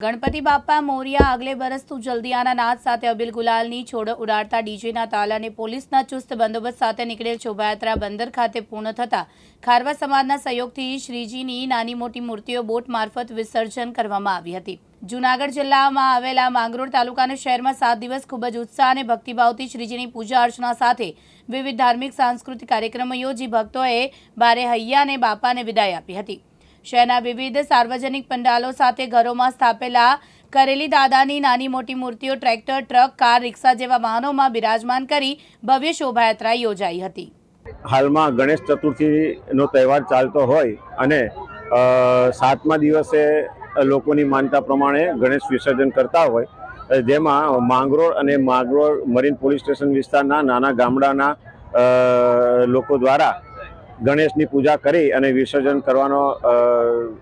ગણપતિ બાપ્પા મોરિયા આગલે બરસ તું જલ્દીયાના નાદ સાથે અબિલ ગુલાલની છોડ ઉડાડતા ડીજેના તાલ અને પોલીસના ચુસ્ત બંદોબસ્ત સાથે નીકળેલ શોભાયાત્રા બંદર ખાતે પૂર્ણ થતા ખારવા સમાજના સહયોગથી શ્રીજીની નાની મોટી મૂર્તિઓ બોટ મારફત વિસર્જન કરવામાં આવી હતી. જૂનાગઢ જિલ્લામાં આવેલા માંગરોળ તાલુકાના શહેરમાં સાત દિવસ ખૂબ જ ઉત્સાહ અને ભક્તિભાવથી શ્રીજીની પૂજા અર્ચના સાથે વિવિધ ધાર્મિક, સાંસ્કૃતિક કાર્યક્રમો યોજી ભક્તોએ બારે હૈયા અને બાપાને વિદાય આપી હતી. શહેરના વિવિધ સાર્વજનિક પંડાલો સાથે ઘરોમાં સ્થાપેલા કરેલી દાદાની નાની મોટી મૂર્તિઓ, ટ્રેક્ટર, ટ્રક, કાર, રિક્ષા જેવા વાહનોમાં બિરાજમાન કરી ભવ્ય શોભાયાત્રા યોજાઈ હતી. હાલમાં ગણેશ ચતુર્થીનો તહેવાર ચાલતો હોય અને સાતમા દિવસે લોકોની માનતા પ્રમાણે ગણેશ વિસર્જન કરતા હોય, જેમાં માંગરોળ અને માંગરોળ મરીન પોલીસ સ્ટેશન વિસ્તારના નાના ગામડાના લોકો દ્વારા ગણેશની પૂજા કરી અને વિસર્જન કરવાનો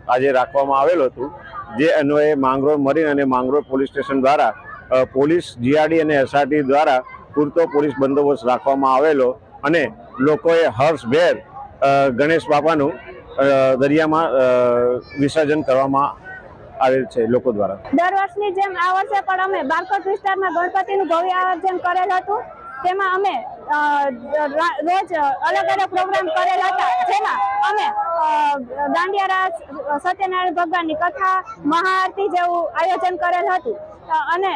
આજે રાખવામાં આવેલું હતું. જે અન્વયે માંગરોળ મરીન અને માંગરોળ પોલીસ સ્ટેશન દ્વારા પોલીસ જીઆરડી અને એસઆરટી દ્વારા પૂરતો પોલીસ બંદોબસ્ત રાખવામાં આવેલો અને લોકોએ હર્ષભેર ગણેશ બાપાનું દરિયામાં વિસર્જન કરવામાં આવેલ છે લોકો દ્વારા. અમે રોજ અલગ અલગ પ્રોગ્રામ કરેલ હતા. જેમાં અમે અ, દાંડિયા રાસ સત્યનારાયણ ભગવાનની કથા મહાઆરતી જેવું આયોજન કરેલ હતું. અને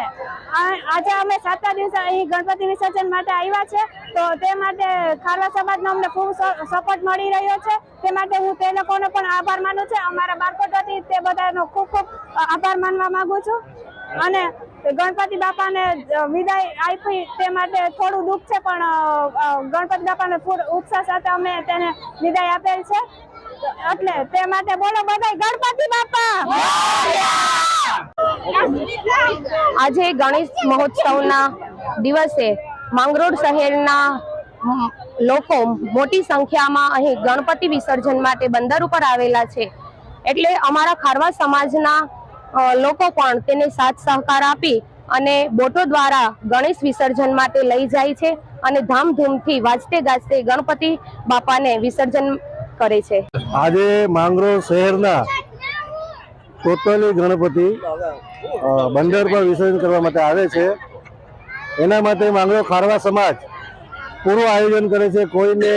આજે અમે સાતમા દિવસે અહીં ગણપતિ વિસર્જન માટે આવ્યા છે. તો તે માટે ખારવા સમાજનો અમને ખૂબ સપોર્ટ મળી રહ્યો છે. તે માટે હું તે લોકોનો પણ આભાર માનું છું. અમારા બાળકો તે બધાનો ખૂબ ખૂબ આભાર માનવા માગું છું. અને ગણપતિ બાપાને વિદાય આપી તે માટે થોડું દુઃખ છે, પણ ગણપતિ બાપાને ફૂલ ઉત્સાહ સાથે અમે તેને વિદાય આપેલ છે. એટલે તે માટે બોલો બધા ગણપતિ બાપા! આજે ગણેશ મહોત્સવના દિવસે માંગરોળ શહેરના લોકો મોટી સંખ્યામાં અહીં ગણપતિ વિસર્જન માટે બંદર ઉપર આવેલા છે. એટલે અમારા ખારવા સમાજના લોકો પણ તેને સાથ સહકાર આપી અને બોટો દ્વારા ગણેશ વિસર્જન માટે લઈ જાય છે અને ધામધૂમથી વાજતે ગાજતે ગણપતિ બાપાને વિસર્જન કરે છે. આજે માંગરોળ શહેરના ટોટલી ગણપતિ બંદર પર વિસર્જન કરવા માટે આવે છે. એના માટે માંગરોળ ખારવા સમાજ પૂરું આયોજન કરે છે. કોઈને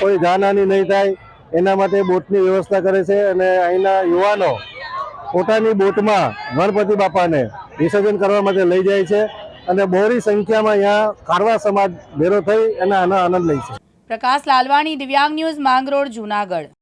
કોઈ જાનહાની નહીં થાય. એના માટે બોટની વ્યવસ્થા કરે છે અને અહીંના યુવાનો પોતાની બોટમાં ગણપતિ બાપાને વિસર્જન કરવા માટે લઈ જાય છે અને બહોળી સંખ્યામાં અહીંયા કારવા સમાજ ભેરો થઈ અને આનો આનંદ લે છે. પ્રકાશ લાલવાણી, દિવ્યાંગ ન્યૂઝ માંગરોળ, જૂનાગઢ.